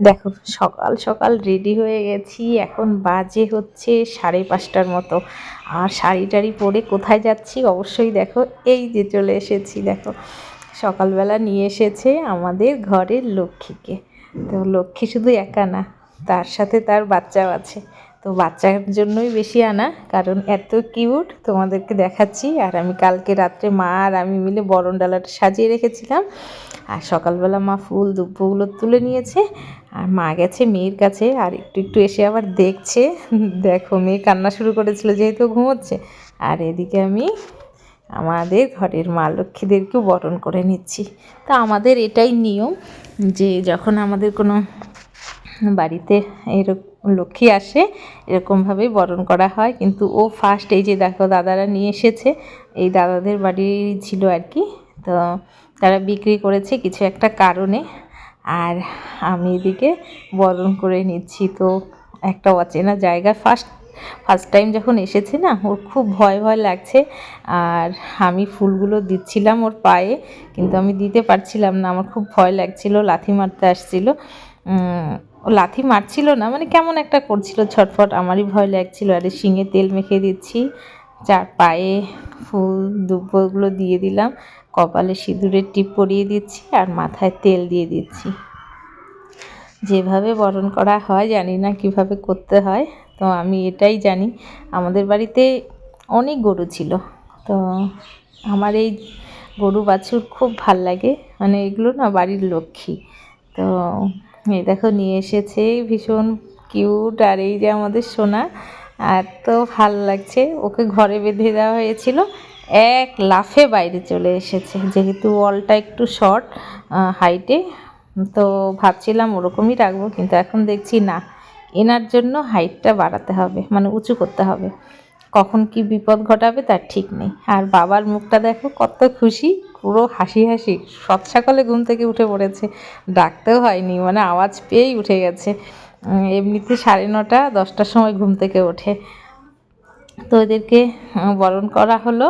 দেখো, সকাল সকাল রেডি হয়ে গেছি। এখন বাজে হচ্ছে সাড়ে পাঁচটার মতো। আর শাড়ি টাড়ি পরে কোথায় যাচ্ছি অবশ্যই দেখো, এই যে চলে এসেছি, দেখো। সকালবেলা নিয়ে এসেছে আমাদের ঘরের লক্ষ্মীকে। তো লক্ষ্মী শুধু একা না, তার সাথে তার বাচ্চাও আছে। তো বাচ্চার জন্যই বেশি আনা, কারণ এত কিউট। তোমাদেরকে দেখাচ্ছি, আর আমি কালকে রাত্রে মা আর আমি মিলে বরণ ডালাটা সাজিয়ে রেখেছিলাম। আর সকালবেলা মা ফুল, দুব্বগুলো তুলে নিয়েছে, আর মা গেছে মেয়ের কাছে, আর একটু একটু এসে আবার দেখছে। দেখো, মেয়ে কান্না শুরু করেছিল যেহেতু ঘুমোচ্ছে। আর এদিকে আমি আমাদের ঘরের মা লক্ষ্মীদেরকেও বরণ করে নিচ্ছি। তা আমাদের এটাই নিয়ম যে যখন আমাদের কোনো বাড়িতে এরকম লক্ষ্মী আসে, এরকমভাবেই বরণ করা হয়। কিন্তু ও ফার্স্ট এই যে দেখো দাদারা নিয়ে এসেছে, এই দাদাদের বাড়ি ছিল আর কি। তো তারা বিক্রি করেছে কিছু একটা কারণে। আর আমি এদিকে বরণ করে নিচ্ছি। তো একটা অচেনা জায়গা ফার্স্ট ফার্স্ট টাইম যখন এসেছে না, ওর খুব ভয় ভয় লাগছে। আর আমি ফুলগুলো দিচ্ছিলাম ওর পায়ে, কিন্তু আমি দিতে পারছিলাম না। আমার খুব ভয় লাগছিল, লাথি মারতে আসছিল। লাথি মারছিল না মানে কেমন একটা করছিল, ছটফট। আমারই ভয় লাগছিল, আরে শিঙে তেল মেখে দিচ্ছি, চার পায়ে ফুল দুব্বগুলো দিয়ে দিলাম, কপালে সিঁদুরের টিপ পরিয়ে দিচ্ছি আর মাথায় তেল দিয়ে দিচ্ছি। যেভাবে বরণ করা হয়, জানি না কীভাবে করতে হয়, তো আমি এটাই জানি। আমাদের বাড়িতে অনেক গরু ছিল, তো আমার এই গরু বাছুর খুব ভালো লাগে মানে এগুলো না বাড়ির লক্ষ্মী, তো এই দেখো, নিয়ে এসেছে, ভীষণ কিউট আর এই যে আমাদের সোনা এত ভালো লাগছে, ওকে ঘরে বেঁধে দেওয়া হয়েছিল। এক লাফে বাইরে চলে এসেছে, যেহেতু ওয়ালটা একটু শর্ট হাইটে তো ভাবছিলাম ওরকমই রাখব, কিন্তু এখন দেখছি না। এনার জন্য হাইটটা বাড়াতে হবে মানে উঁচু করতে হবে। কখন কি বিপদ ঘটাবে তার ঠিক নেই। আর বাবার মুখটা দেখো, কত খুশি। পুরো হাসি হাসি সৎ সকালে ঘুম থেকে উঠে পড়েছে। ডাকতেও হয়নি মানে আওয়াজ পেয়েই উঠে গেছে। এমনিতে সাড়ে নটা, দশটার সময় ঘুম থেকে ওঠে। তো এদেরকে বরণ করা হলো।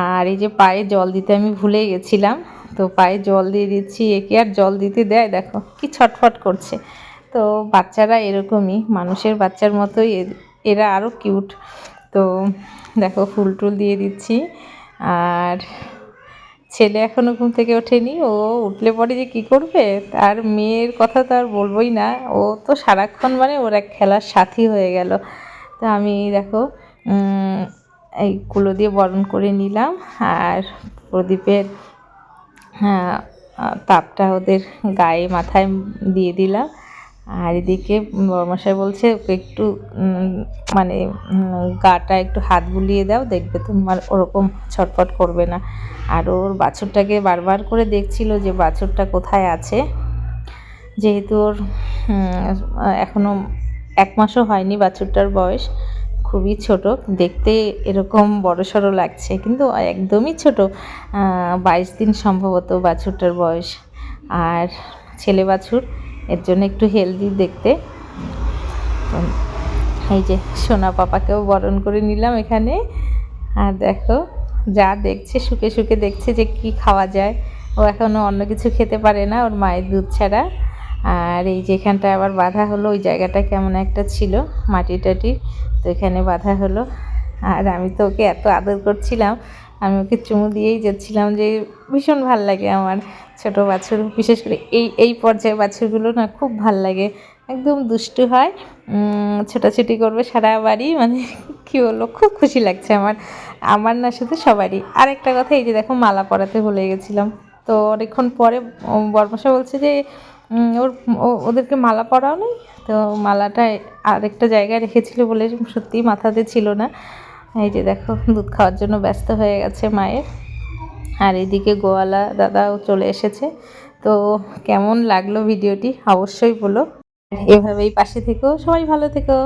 আর এই যে পায়ে জল দিতে আমি ভুলে গেছিলাম। তো পায়ে জল দিয়ে দিচ্ছি একে আর জল দিতে দেয়? দেখো, কি ছটফট করছে। তো বাচ্চারা এরকমই, মানুষের বাচ্চার মতোই এরা আরও কিউট তো দেখো, ফুল টুল দিয়ে দিচ্ছি। আর ছেলে এখনও ঘুম থেকে ওঠেনি ও উঠলে পরে যে কী করবে? তার মেয়ের কথা তো আর বলবোই না ও তো সারাক্ষণ মানে ওর এক খেলার সাথী হয়ে গেল। তো আমি দেখো এই কুলো দিয়ে বরণ করে নিলাম আর প্রদীপের হ্যাঁ, তাপটা ওদের গায়ে মাথায় দিয়ে দিলাম। আর এদিকে বর্মশাই বলছে, ওকে একটু মানে গাটা একটু হাত বুলিয়ে দাও, দেখবে তোমার ওরকম ছটফট করবে না। আর ওর বাছুরটাকে বারবার করে দেখছিল যে বাছুরটা কোথায় আছে। যেহেতু ওর এখনও এক মাসও হয়নি বাছুরটার বয়স, খুবই ছোট, দেখতে এরকম বড় সড়ো লাগছে, কিন্তু একদমই ছোট বাইশ দিন সম্ভবত বাছুরটার বয়স। আর ছেলে বাছুর এর জন্য একটু হেলদি দেখতে। এই যে সোনা পাপাকেও বরণ করে নিলাম এখানে। আর দেখো, যা দেখছে শুকে শুকে দেখছে যে কি খাওয়া যায়। ও এখনও অন্য কিছু খেতে পারে না, ওর মায়ের দুধ ছাড়া। আর এই যেখানটা আবার বাধা হলো, ওই জায়গাটা কেমন একটা ছিল মাটি টাটি তো এখানে বাধা হলো। আর আমি তো ওকে এত আদর করছিলাম, আমি ওকে চুমু দিয়েই যাচ্ছিলাম যে ভীষণ ভালো লাগে আমার ছোট বাছুর, বিশেষ করে এই এই পর্যায়ে বাছুরগুলো না খুব ভালো লাগে, একদম দুষ্টু হয় ছোটাছুটি করবে সারা বাড়ি মানে কী বলব, খুব খুশি লাগছে আমার আমার না শুধু সবারই। আরেকটা কথা, এই যে দেখো মালা পরাতে ভুলে গেছিলাম, তো অনেকক্ষণ পরে বর্মশা বলছে যে ওর ওদেরকে মালা পরাও নেই? তো মালাটা আরেকটা জায়গায় রেখেছিল বলে সত্যিই মাথাতে ছিল না। এই যে দেখো, দুধ খাওয়ার জন্য ব্যস্ত হয়ে গেছে মায়ের। আর এদিকে গোয়ালা দাদাও চলে এসেছে। তো কেমন লাগল ভিডিওটি? অবশ্যই বলো। এভাবেই পাশে থেকো, সবাই ভালো থেকো।